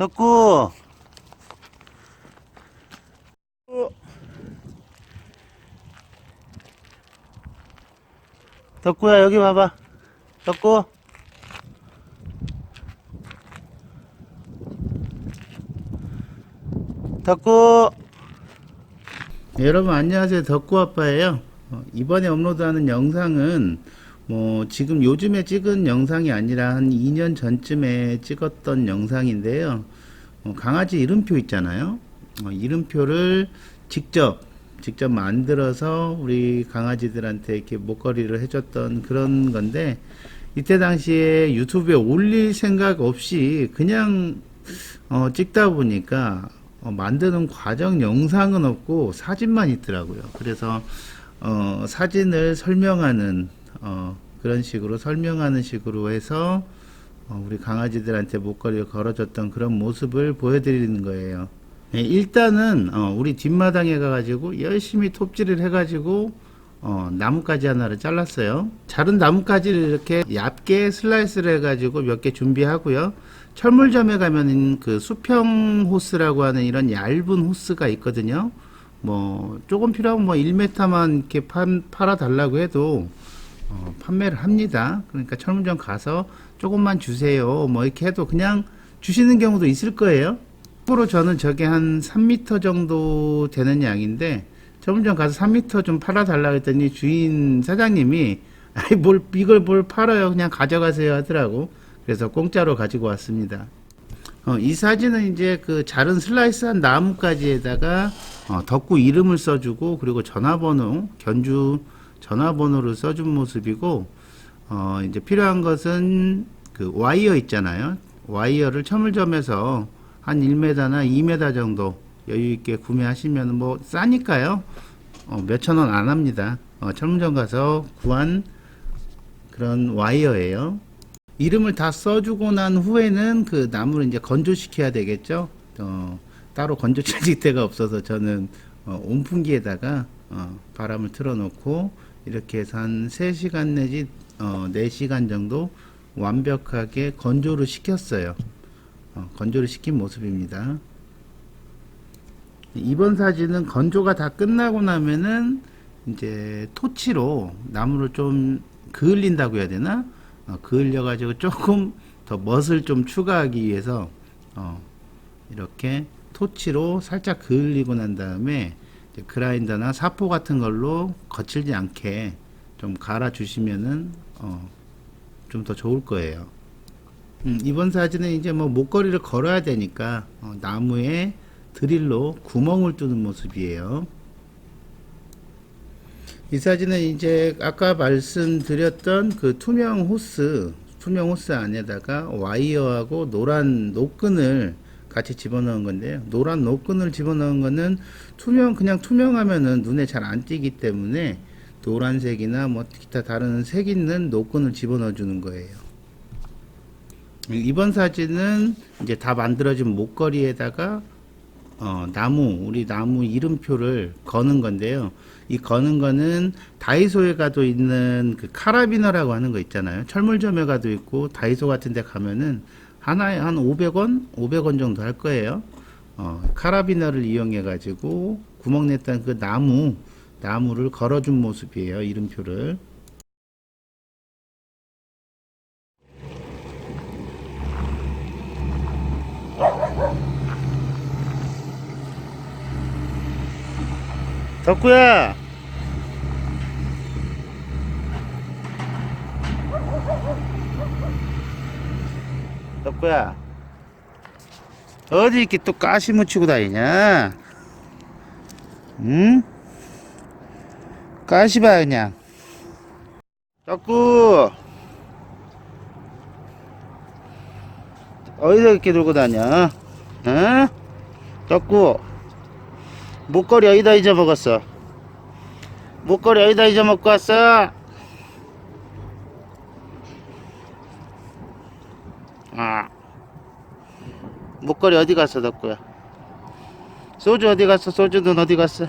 덕구. 덕구야 여기 봐봐. 덕구. 덕구. 네, 여러분 안녕하세요 덕구 아빠예요. 어, 이번에 업로드하는 영상은 뭐 지금 요즘에 찍은 영상이 아니라 한 2년 전쯤에 찍었던 영상인데요. 어, 강아지 이름표 있잖아요. 어, 이름표를 직접 직접 만들어서 우리 강아지들한테 이렇게 목걸이를 해줬던 그런 건데 이때 당시에 유튜브에 올릴 생각 없이 그냥 어, 찍다 보니까 어, 만드는 과정 영상은 없고 사진만 있더라고요. 그래서 어, 사진을 설명하는 어, 그런 식으로 설명하는 식으로 해서 어, 우리 강아지들한테 목걸이를 걸어줬던 그런 모습을 보여드리는 거예요. 네, 일단은 어, 우리 뒷마당에 가가지고 열심히 톱질을 해가지고 어, 나뭇가지 하나를 잘랐어요. 자른 나뭇가지를 이렇게 얇게 슬라이스를 해가지고 몇 개 준비하고요. 철물점에 가면은 그 수평 호스라고 하는 이런 얇은 호스가 있거든요. 뭐 조금 필요하면 뭐 1m만 이렇게 판, 팔아 달라고 해도 어, 판매를 합니다. 그러니까 철물점 가서 조금만 주세요. 뭐 이렇게 해도 그냥 주시는 경우도 있을 거예요. 참고로 저는 저게 한 3m 정도 되는 양인데 철물점 가서 3m 좀 팔아 달라 했더니 주인 사장님이 아이 뭘 이걸 뭘 팔아요 그냥 가져가세요 하더라고 그래서 공짜로 가지고 왔습니다 어, 이 사진은 이제 그 자른 슬라이스한 나무까지에다가 어, 덕구 이름을 써주고 그리고 전화번호 견주 전화번호를 써준 모습이고 어, 이제 필요한 것은 그 와이어 있잖아요 와이어를 철물점에서 한 1m나 2m 정도 여유 있게 구매하시면 뭐 싸니까요. 어, 몇천 원 안 합니다. 어, 철문점 가서 구한 그런 와이어예요. 이름을 다 써주고 난 후에는 그 나무를 이제 건조시켜야 되겠죠. 어, 따로 건조 채직대가 없어서 저는 어, 온풍기에다가 어, 바람을 틀어놓고 이렇게 해서 한 3시간 내지 어, 4시간 정도 완벽하게 건조를 시켰어요. 어, 건조를 시킨 모습입니다. 이번 사진은 건조가 다 끝나고 나면은 이제 토치로 나무를 좀 그을린다고 해야 되나? 어, 그을려 가지고 조금 더 멋을 좀 추가하기 위해서 어, 이렇게 토치로 살짝 그을리고 난 다음에 그라인더나 사포 같은 걸로 거칠지 않게 좀 갈아 주시면은 어, 좀 더 좋을 거예요. 음, 이번 사진은 이제 뭐 목걸이를 걸어야 되니까 어, 나무에 드릴로 구멍을 뚫는 모습이에요. 이 사진은 이제 아까 말씀드렸던 그 투명 호스, 투명 호스 안에다가 와이어하고 노란 노끈을 같이 집어넣은 건데요. 노란 노끈을 집어넣은 거는 투명, 그냥 투명하면은 눈에 잘 안 띄기 때문에 노란색이나 뭐 기타 다른 색 있는 노끈을 집어넣어 주는 거예요. 이번 사진은 이제 다 만들어진 목걸이에다가 어, 나무 우리 나무 이름표를 거는 건데요. 이 거는 거는 다이소에 가도 있는 그 카라비너라고 하는 거 있잖아요. 철물점에 가도 있고 다이소 같은 데 가면은 하나에 한 500원, 500원 정도 할 거예요. 어, 카라비너를 이용해 가지고 구멍 냈던 그 나무 나무를 걸어준 모습이에요. 이름표를. 덕구야 덕구야 어디 이렇게 또 가시 묻히고 다니냐 응? 가시 봐 그냥 덕구 어디서 이렇게 들고 다녀 응? 덕구 목걸이 어디다 잊어먹었어? 목걸이 어디다 잊어먹고 왔어? 아. 목걸이 어디 갔어, 덕구야? 소주 어디 갔어? 소주는 어디 갔어?